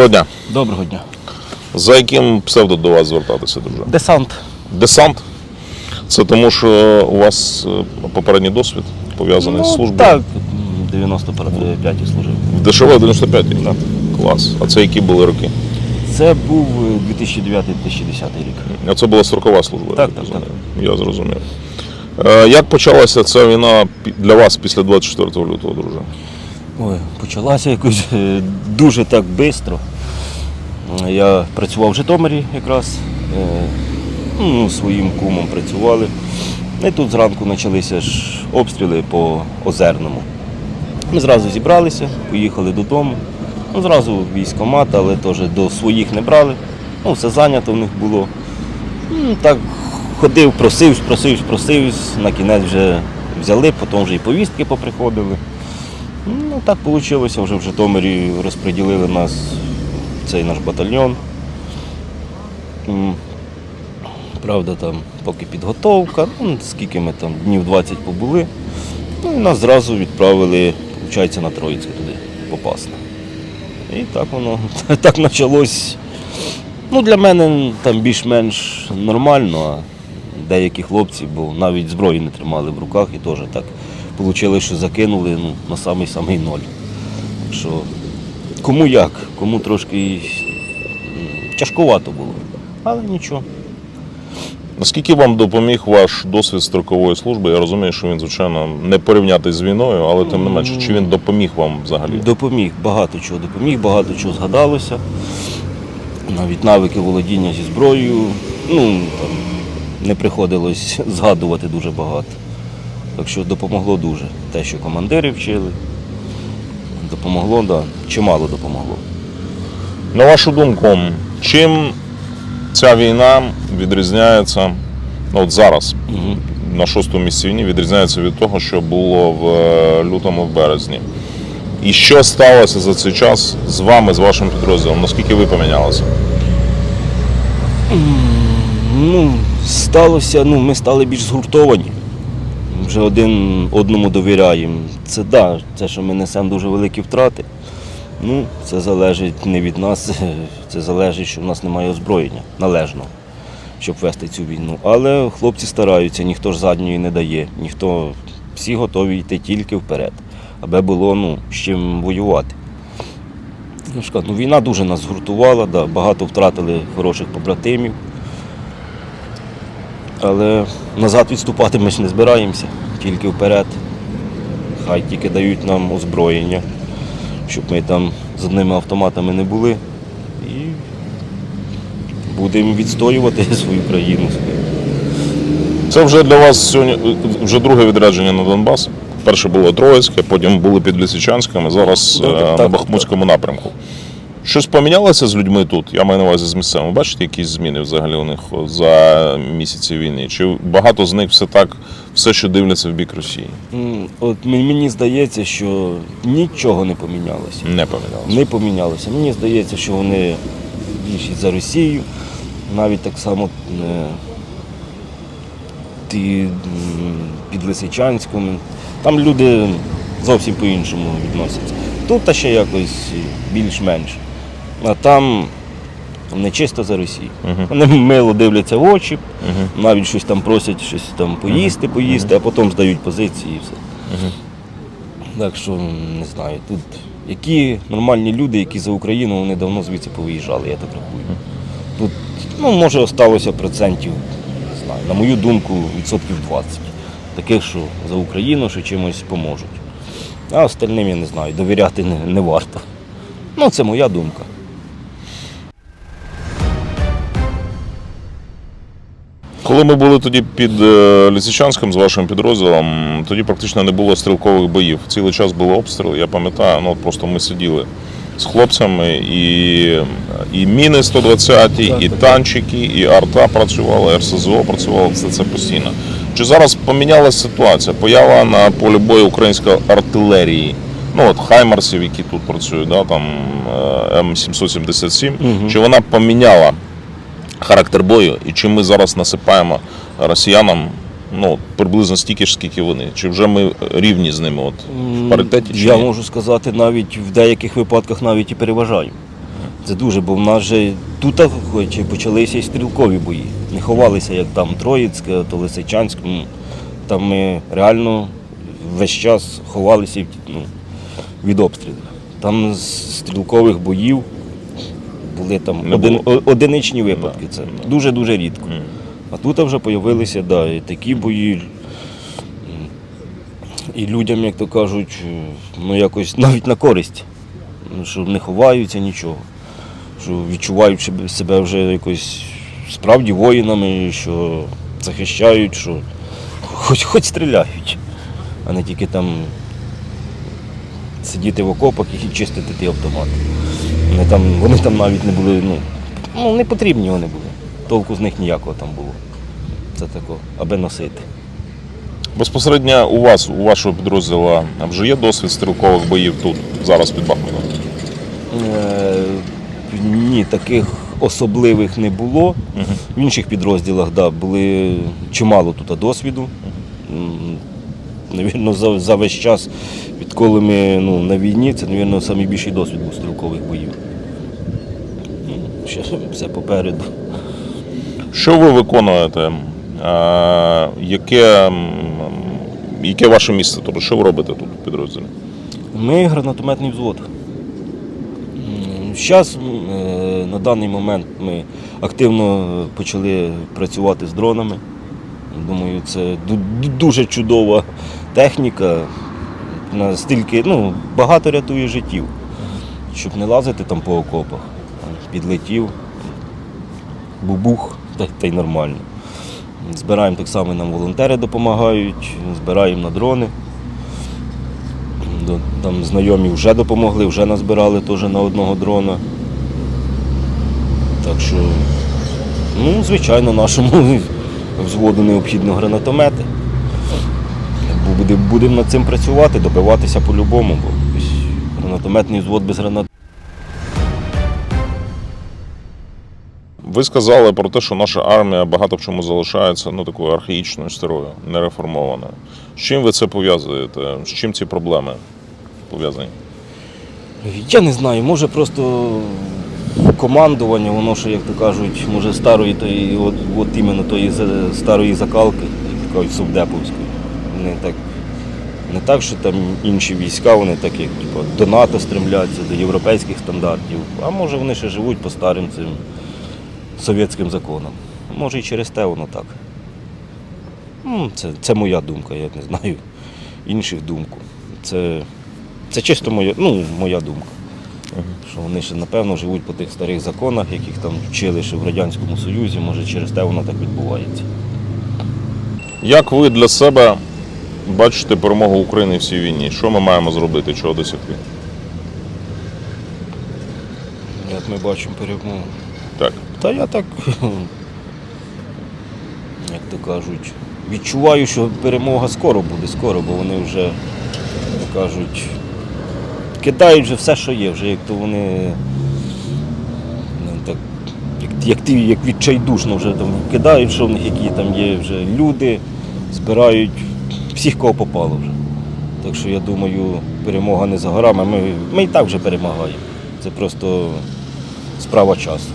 Доброго дня. Доброго дня. За яким псевдо до вас звертатися, друже? Десант. Десант? Це тому, що у вас е, попередній досвід пов'язаний з службою? Так, 95 служив. В ДШВ 95-й? Так. Клас. А це які були роки? Це був 2009-2010 рік. А це була строкова служба? я Так, так. Я зрозумів. Е, Як почалася ця війна для вас після 24 лютого, друже? Ой, почалася якось е, дуже так швидко. Я працював в Житомирі якраз, е, ну, своїм кумом працювали. І тут зранку почалися ж обстріли по Озерному. Ми зразу зібралися, поїхали додому. Ну, зразу в військкомат, але теж до своїх не брали. Ну, все зайнято в них було. Ну, так ходив, просив, просив, просив, на кінець вже взяли, потім вже і повістки поприходили. Ну, так вийшло, вже в Житомирі розподілили нас цей наш батальйон. Правда, там поки підготовка, ну, скільки ми там днів 20 побули. Ну, і нас зразу відправили, виходить, на Троїцьке туди попасти. І так воно так почалось. Ну, для мене там більш-менш нормально, а деякі хлопці, бо навіть зброї не тримали в руках і теж так вийшло, що закинули ну, на самий-самий ноль. Так що кому як, кому трошки тяжкувато було, але нічого. Наскільки вам допоміг ваш досвід строкової служби? Я розумію, що він, звичайно, не порівняти з війною, але тим не менше, чи він допоміг вам взагалі? Допоміг, багато чого допоміг, багато чого згадалося. Навіть навики володіння зі зброєю. Ну, там, не приходилось згадувати дуже багато. Так що допомогло дуже. Те, що командири вчили. Допомогло, да. чимало допомогло. На вашу думку, чим ця війна відрізняється ну, от зараз, Угу. на шостому місці війни, відрізняється від того, що було в е, лютому в березні? І що сталося за цей час з вами, з вашим підрозділом? Наскільки ви помінялися? Ну, сталося, ну, ми стали більш згуртовані. Вже один одному довіряємо. Це да, це, що ми несемо дуже великі втрати. Ну, це залежить не від нас, це залежить, що в нас немає озброєння належного, щоб вести цю війну. Але хлопці стараються, ніхто ж задньої не дає, ніхто всі готові йти тільки вперед, аби було ну, з чим воювати. Ну, ну, війна дуже нас згуртувала, да, багато втратили хороших побратимів. Але назад відступати ми ж не збираємося, тільки вперед. Хай тільки дають нам озброєння, щоб ми там з одними автоматами не були. І будемо відстоювати свою країну. Це вже для вас сьогодні вже друге відрядження на Донбас. Перше було Троїцьке, потім були під Лисичанськом, зараз Так, е, так, на так, Бахмутському напрямку. Щось помінялося з людьми тут? Я маю на увазі з місцевими. Бачите, якісь зміни взагалі у них за місяці війни? Чи багато з них все так, все, що дивляться в бік Росії? От мені здається, що нічого не помінялося. Не помінялося. Не помінялося. Мені здається, що вони більшість за Росію. Навіть так само е, ті під Лисичанськом. Там люди зовсім по-іншому відносяться. Тут та ще якось більш-менш. А там не чисто за Росію. Мгм. Вони мило дивляться в очі, Мгм. навіть щось там просять, щось там поїсти, поїсти, а потім здають позиції і все. Мгм. Так що не знаю, тут які нормальні люди, які за Україну, вони давно звідси повиїжджали, я так рахую. Тут, ну, може, осталося процентів, не знаю, на мою думку, відсотків 20. Таких, що за Україну, що чимось поможуть. А остальним я не знаю, довіряти не, не варто. Ну, це моя думка. Коли ми були тоді під е, Лисичанськом з вашим підрозділом, тоді практично не було стрілкових боїв. Цілий час були обстріли. Я пам'ятаю, ну просто ми сиділи з хлопцями, і, і міни 120, і танчики, і арта працювала, РСЗО працювало, все це постійно. Чи зараз помінялася ситуація? Поява на полі бою української артилерії. Ну от Хаймарсів, які тут працюють, да, там е, М777, Мгм. чи вона поміняла характер бою, і чи ми зараз насипаємо росіянам ну, приблизно стільки ж, скільки вони? Чи вже ми рівні з ними от, в паритеті? Чи Я ні? можу сказати, навіть в деяких випадках навіть і переважаю. Це дуже, бо в нас же тут хоч і почалися і стрілкові бої. Не ховалися, як там Троїцьке, то Лисичанськ. Ну, Там ми реально весь час ховалися ну, від обстрілів. Там з стрілкових боїв були там один, одиничні випадки. Це дуже-дуже рідко. А тут вже з'явилися да, і такі бої. І людям, як то кажуть, ну якось навіть на користь. Ну, Що не ховаються нічого. Що відчувають себе вже якось справді воїнами, що захищають, що хоч, хоч стріляють, а не тільки там сидіти в окопах і чистити ті автомати. Вони там, вони там навіть не були, ну, ну не потрібні вони були. Толку з них ніякого там було. Це тако, аби носити. Безпосередньо у вас, у вашого підрозділу, вже є досвід стрілкових боїв тут, зараз під Бахмутом? Е, ні, таких особливих не було. В інших підрозділах да, були чимало тут досвіду. Навірно, за, за весь час, відколи ми ну, на війні, це, навірно, найбільший досвід був стрілкових боїв. Ну, Ще все попереду. Що ви виконуєте? Е, яке, яке ваше місце? Тобто, що ви робите тут в підрозділі? Ми гранатометний взвод. Зараз на даний момент ми активно почали працювати з дронами. Думаю, це дуже чудова техніка. Настільки ну, багато рятує життів, щоб не лазити там по окопах. Підлетів, бубух, та, та й нормально. Збираємо так само, нам волонтери допомагають, збираємо на дрони. Там знайомі вже допомогли, вже назбирали теж на одного дрона. Так що, ну, звичайно, нашому взводу необхідно гранатомети. Бу- буде- Будемо над цим працювати, добиватися по-любому, бо гранатометний взвод без гранат. Ви сказали про те, що наша армія багато в чому залишається ну, такою архаїчною старою, нереформованою. З чим ви це пов'язуєте? З чим ці проблеми пов'язані? Я не знаю, може просто командування, воно що, як то кажуть, може старої тої, от, от іменно тої старої закалки, як кажуть, субдеповської. Не так, не так, що там інші війська, вони так як типу, до НАТО стремляться, до європейських стандартів, а може вони ще живуть по старим цим совєтським законам. Може і через те воно так. Ну, Це, це моя думка, я не знаю інших думку. Це, це чисто моя, ну, моя думка. Що вони ще, напевно, живуть по тих старих законах, яких там вчили ще в Радянському Союзі, може через те воно так відбувається. Як ви для себе бачите перемогу України в цій війні? Що ми маємо зробити, чого досягти? Як ми бачимо перемогу. Так. Та я так, як то кажуть, відчуваю, що перемога скоро буде, скоро, бо вони вже, як кажуть, кидають вже все, що є, вже як то вони ну, так, як, як, як відчайдушно вже там кидають, що в них які там є вже люди, збирають всіх, кого попало вже. Так що я думаю, перемога не за горами. Ми, ми і так вже перемагаємо. Це просто справа часу.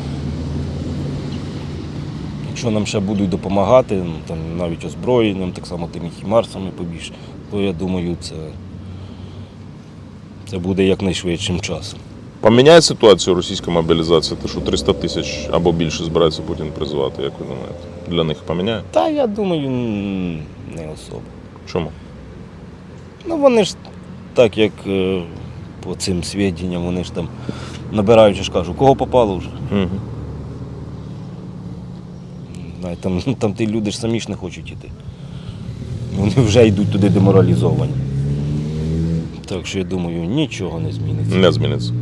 Якщо нам ще будуть допомагати, ну, там, навіть озброєнням, так само тими хімарсами побільше, то я думаю, це, це буде якнайшвидшим часом. Поміняє ситуацію російська мобілізація, те, що 300 тисяч або більше збирається Путін призивати, як ви думаєте? Для них поміняє? Та я думаю, не особо. Чому? Ну вони ж так як е, по цим свідченням, вони ж там набирають, я ж кажу, кого попало вже. Угу. Знає, Там, там ті люди ж самі ж не хочуть іти. Вони вже йдуть туди деморалізовані. Так що я думаю, нічого не зміниться. Не зміниться.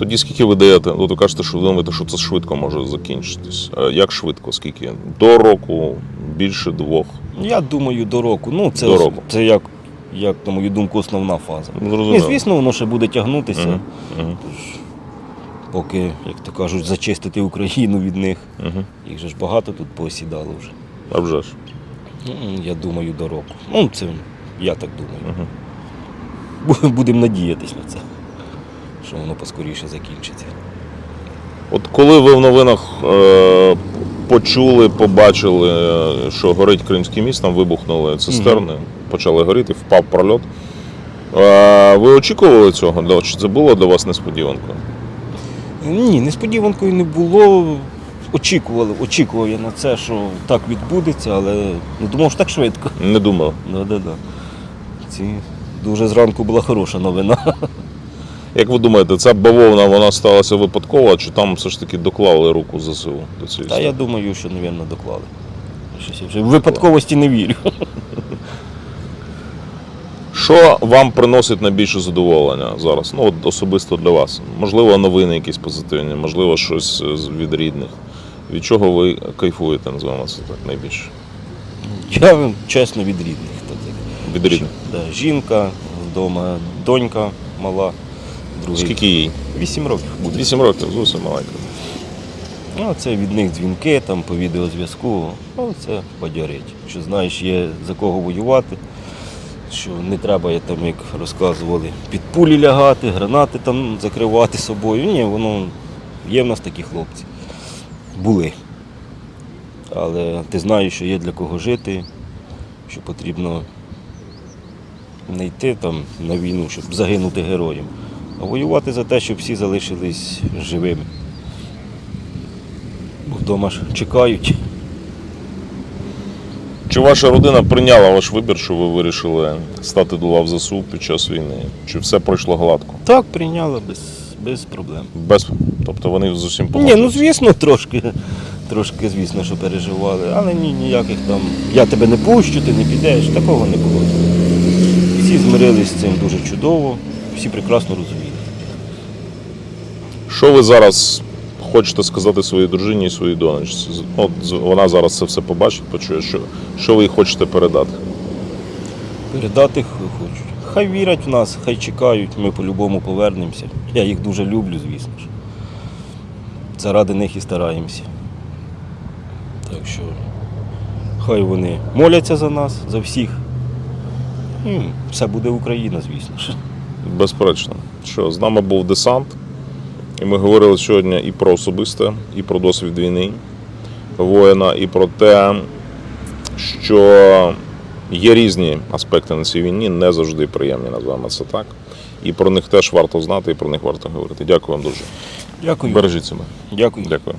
Тоді скільки ви даєте? Ну, ви кажете, що ви думаєте, що це швидко може закінчитись. Е, Як швидко? Скільки? До року, більше двох. Я думаю, до року. Ну, це, До року. це як, як, на мою думку, основна фаза. Ну, Ні, звісно, воно ще буде тягнутися, Мгм. Мгм. поки, як то кажуть, зачистити Україну від них. Мгм. Їх же ж багато тут поосідало вже. А вже ж. Ну, Я думаю, до року. Ну, це я так думаю. Бу- будемо надіятись на це, що воно поскоріше закінчиться. От коли ви в новинах е, почули, побачили, е, що горить Кримський міст, там вибухнули цистерни, почали горіти, впав прольот. Е, ви очікували цього? Чи це було для вас несподіванкою? Ні, несподіванкою не було. Очікували, очікував я на це, що так відбудеться, але не думав, що так швидко. Не думав. Да, да, да. Ці дуже зранку була хороша новина. Як ви думаєте, ця бавовна вона сталася випадково, чи там все ж таки доклали руку ЗСУ до цієї Та я думаю, що, мабуть, доклали. Щось я вже в випадковості не вірю. Що вам приносить найбільше задоволення зараз? Ну, от особисто для вас. Можливо, новини якісь позитивні, можливо, щось від рідних. Від чого ви кайфуєте, називаємо це так найбільше? Я чесно від рідних. Так. Від рідних. Жінка вдома, донька мала, другий. Скільки їй? Вісім років буде. Вісім років, зовсім маленька. Ну, це від них дзвінки там, по відеозв'язку. Ну, це бадьорить. Що знаєш, є за кого воювати, що не треба, як там, як розказували, під пулі лягати, гранати там закривати собою. Ні, воно є в нас такі хлопці. Були. Але ти знаєш, що є для кого жити, що потрібно не йти там на війну, щоб загинути героєм, воювати за те, щоб всі залишились живими. Бо вдома ж чекають. Чи ваша родина прийняла ваш вибір, що ви вирішили стати до лав ЗСУ під час війни? Чи все пройшло гладко? Так, прийняла без, без проблем. Без. Тобто вони з усім Ні, ну звісно, трошки, трошки, звісно, що переживали, але ні, ніяких там. Я тебе не пущу, ти не підеш, такого не було. Всі змирились з цим дуже чудово, всі прекрасно розуміють. Що ви зараз хочете сказати своїй дружині і своїй донечці? От вона зараз це все побачить, почує, що, що ви їй хочете передати. Передати х- хочуть. Хай вірять в нас, хай чекають, ми по-любому повернемося. Я їх дуже люблю, звісно ж. Заради них і стараємося. Так що хай вони моляться за нас, за всіх. І все буде Україна, звісно ж. Безперечно. Що з нами був десант, і ми говорили сьогодні і про особисте, і про досвід війни воїна, і про те, що є різні аспекти на цій війні, не завжди приємні, називаємо це так. І про них теж варто знати, і про них варто говорити. Дякую вам дуже. Дякую. Бережіть себе. Дякую. Дякую.